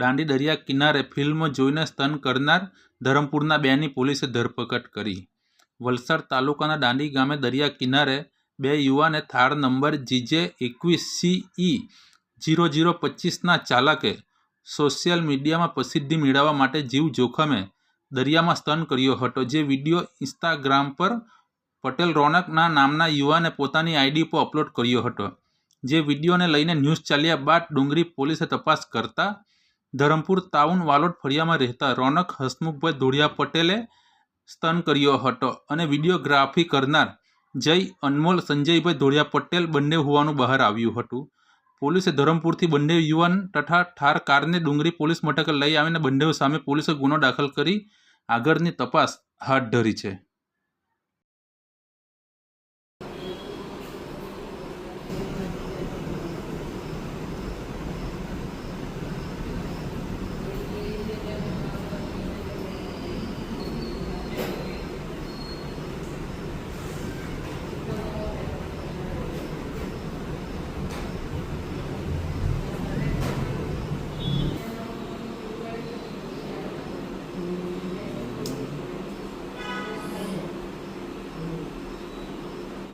દાંડી દરિયા કિનારે ફિલ્મ જોઈને સ્તન કરનાર ધરમપુરના બેની પોલીસે ધરપકડ કરી. વલસાડ તાલુકાના દાંડી ગામે દરિયા કિનારે બે યુવાને થાર નંબર જીજે એકવીસ સીઈ જીરો જીરો પચીસના ચાલકે સોશિયલ મીડિયામાં પ્રસિદ્ધિ મેળવવા માટે જીવ જોખમે દરિયામાં સ્તન કર્યો હતો. જે વીડિયો ઇન્સ્ટાગ્રામ પર પટેલ રોનકના નામના યુવાને પોતાની આઈડી પર અપલોડ કર્યો હતો. જે વિડીયોને લઈને ન્યૂઝ ચાલ્યા બાદ ડુંગરી પોલીસે તપાસ કરતા ધરમપુર ટાઉન વાલોડ ફળિયામાં રહેતા રોનક હસમુખભાઈ ધોળિયા પટેલે સ્તન કર્યો હતો અને વિડીયોગ્રાફી કરનાર જય અનમોલ સંજયભાઈ ધોળિયા પટેલ બંને હોવાનું બહાર આવ્યું હતું. પોલીસે ધરમપુરથી બંને યુવાન તથા ઠાર કારને ડુંગરી પોલીસ મથકે લઈ આવીને બંને સામે પોલીસે ગુનો દાખલ કરી આગળની તપાસ હાથ ધરી છે.